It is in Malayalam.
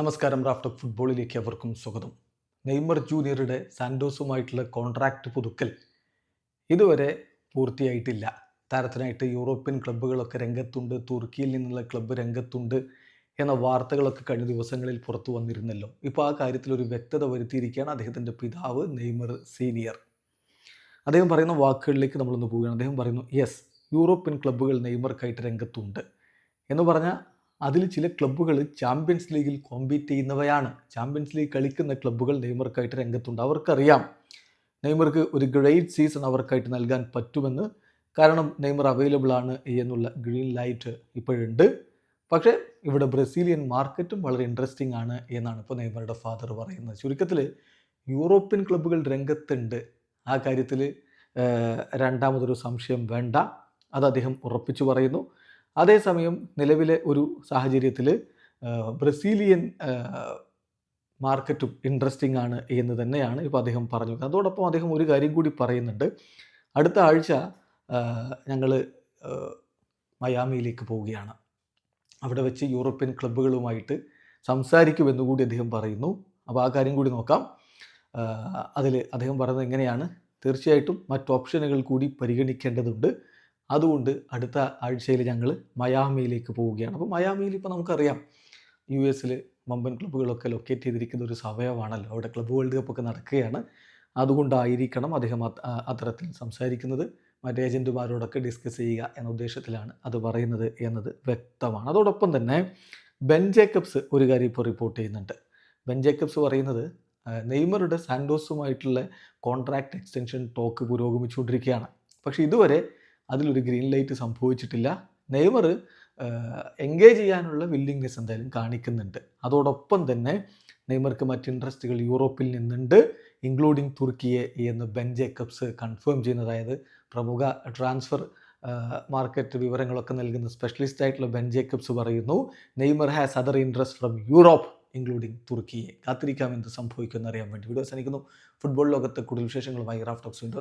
നമസ്കാരം റാഫ്റ്റർ ഫുട്ബോളിലേക്ക് അവർക്കും സ്വാഗതം. നെയ്മർ ജൂനിയറുടെ സാൻഡോസുമായിട്ടുള്ള കോൺട്രാക്റ്റ് പുതുക്കൽ ഇതുവരെ പൂർത്തിയായിട്ടില്ല. താരത്തിനായിട്ട് യൂറോപ്യൻ ക്ലബ്ബുകളൊക്കെ രംഗത്തുണ്ട് തുർക്കിയിൽ നിന്നുള്ള ക്ലബ്ബ് രംഗത്തുണ്ട് എന്ന വാർത്തകളൊക്കെ കഴിഞ്ഞ ദിവസങ്ങളിൽ പുറത്തു വന്നിരുന്നല്ലോ. ഇപ്പോൾ ആ കാര്യത്തിൽ ഒരു വ്യക്തത വരുത്തിയിരിക്കുകയാണ് അദ്ദേഹത്തിന്റെ പിതാവ് നെയ്മർ സീനിയർ. അദ്ദേഹം പറയുന്ന വാക്കുകളിലേക്ക് നമ്മളൊന്ന് പോവുകയാണ്. അദ്ദേഹം പറയുന്നു യെസ് യൂറോപ്യൻ ക്ലബ്ബുകൾ നെയ്മർക്കായിട്ട് രംഗത്തുണ്ട്. എന്ന് പറഞ്ഞാൽ അതിൽ ചില ക്ലബ്ബുകൾ ചാമ്പ്യൻസ് ലീഗിൽ കോമ്പീറ്റ് ചെയ്യുന്നവയാണ്. ചാമ്പ്യൻസ് ലീഗ് കളിക്കുന്ന ക്ലബ്ബുകൾ നെയ്മർക്കായിട്ട് രംഗത്തുണ്ട്. അവർക്കറിയാം നെയ്മർക്ക് ഒരു ഗ്രേറ്റ് സീസൺ അവർക്കായിട്ട് നൽകാൻ പറ്റുമെന്ന്. കാരണം നെയ്മർ അവൈലബിൾ ആണ് എന്നുള്ള ഗ്രീൻ ലൈറ്റ് ഇപ്പോഴുണ്ട്. പക്ഷേ ഇവിടെ ബ്രസീലിയൻ മാർക്കറ്റും വളരെ ഇൻട്രസ്റ്റിംഗ് ആണ് എന്നാണ് ഇപ്പോൾ നെയ്മറുടെ ഫാദർ പറയുന്നത്. ചുരുക്കത്തിൽ യൂറോപ്യൻ ക്ലബ്ബുകൾ രംഗത്തുണ്ട്. ആ കാര്യത്തിൽ രണ്ടാമതൊരു സംശയം വേണ്ട. അത് അദ്ദേഹം ഉറപ്പിച്ചു പറയുന്നു. അതേസമയം നിലവിലെ ഒരു സാഹചര്യത്തിൽ ബ്രസീലിയൻ മാർക്കറ്റും ഇൻട്രസ്റ്റിംഗ് ആണ് എന്ന് തന്നെയാണ് ഇപ്പോൾ അദ്ദേഹം പറഞ്ഞു. അതോടൊപ്പം അദ്ദേഹം ഒരു കാര്യം കൂടി പറയുന്നുണ്ട്. അടുത്ത ആഴ്ച ഞങ്ങൾ മയാമിയിലേക്ക് പോവുകയാണ്. അവിടെ വെച്ച് യൂറോപ്യൻ ക്ലബ്ബുകളുമായിട്ട് സംസാരിക്കുമെന്ന് കൂടി അദ്ദേഹം പറയുന്നു. അപ്പോൾ ആ കാര്യം കൂടി നോക്കാം. അതിൽ അദ്ദേഹം പറയുന്നത് എങ്ങനെയാണ്? തീർച്ചയായിട്ടും മറ്റ് ഓപ്ഷനുകൾ കൂടി പരിഗണിക്കേണ്ടതുണ്ട്. അതുകൊണ്ട് അടുത്ത ആഴ്ചയിൽ ഞങ്ങൾ മയാമിയിലേക്ക് പോവുകയാണ്. അപ്പോൾ മയാമിയിൽ ഇപ്പോൾ നമുക്കറിയാം യു എസിൽ വമ്പൻ ക്ലബ്ബുകളൊക്കെ ലൊക്കേറ്റ് ചെയ്തിരിക്കുന്ന ഒരു സമയമാണല്ലോ. അവിടെ ക്ലബ്ബ് വേൾഡ് കപ്പൊക്കെ നടക്കുകയാണ്. അതുകൊണ്ടായിരിക്കണം അദ്ദേഹം അത്തരത്തിൽ സംസാരിക്കുന്നത്. മറ്റ് ഏജന്റുമാരോടൊക്കെ ഡിസ്കസ് ചെയ്യുക എന്ന ഉദ്ദേശത്തിലാണ് അത് പറയുന്നത് എന്നത് വ്യക്തമാണ്. അതോടൊപ്പം തന്നെ ബെൻ ജേക്കബ്സ് ഒരു കാര്യം ഇപ്പോൾ റിപ്പോർട്ട് ചെയ്യുന്നുണ്ട്. ബെൻ ജേക്കബ്സ് പറയുന്നത് നെയ്മറുടെ സാൻഡോസുമായിട്ടുള്ള കോൺട്രാക്ട് എക്സ്റ്റൻഷൻ ടോക്ക് പുരോഗമിച്ചുകൊണ്ടിരിക്കുകയാണ്. പക്ഷേ ഇതുവരെ അതിലൊരു ഗ്രീൻ ലൈറ്റ് സംഭവിച്ചിട്ടില്ല. നെയ്മർ എൻഗേജ് ചെയ്യാനുള്ള വില്ലിങ്നെസ് എന്തായാലും കാണിക്കുന്നുണ്ട്. അതോടൊപ്പം തന്നെ നെയ്മർക്ക് മറ്റ് ഇൻട്രസ്റ്റുകൾ യൂറോപ്പിൽ നിന്നുണ്ട്. ഇൻക്ലൂഡിങ് തുർക്കിയെ എന്ന് ബെൻ ജേക്കബ്സ് കൺഫേം ചെയ്യുന്നത് അതായത് പ്രമുഖ ട്രാൻസ്ഫർ മാർക്കറ്റ് വിവരങ്ങളൊക്കെ നൽകുന്ന സ്പെഷ്യലിസ്റ്റ് ആയിട്ടുള്ള ബെൻ ജേക്കബ്സ് പറയുന്നു Neymar has other interest from Europe including Turkiye. കാത്തിരിക്കാം എന്ത് സംഭവിക്കുമെന്ന് അറിയാൻ വേണ്ടി. വീഡിയോ അവസാനിക്കുന്നു. ഫുട്ബോൾ ലോകത്തെ കൂടുതൽ വിശേഷങ്ങളുമായി റാഫ്റ്റോക്സ് വീണ്ടും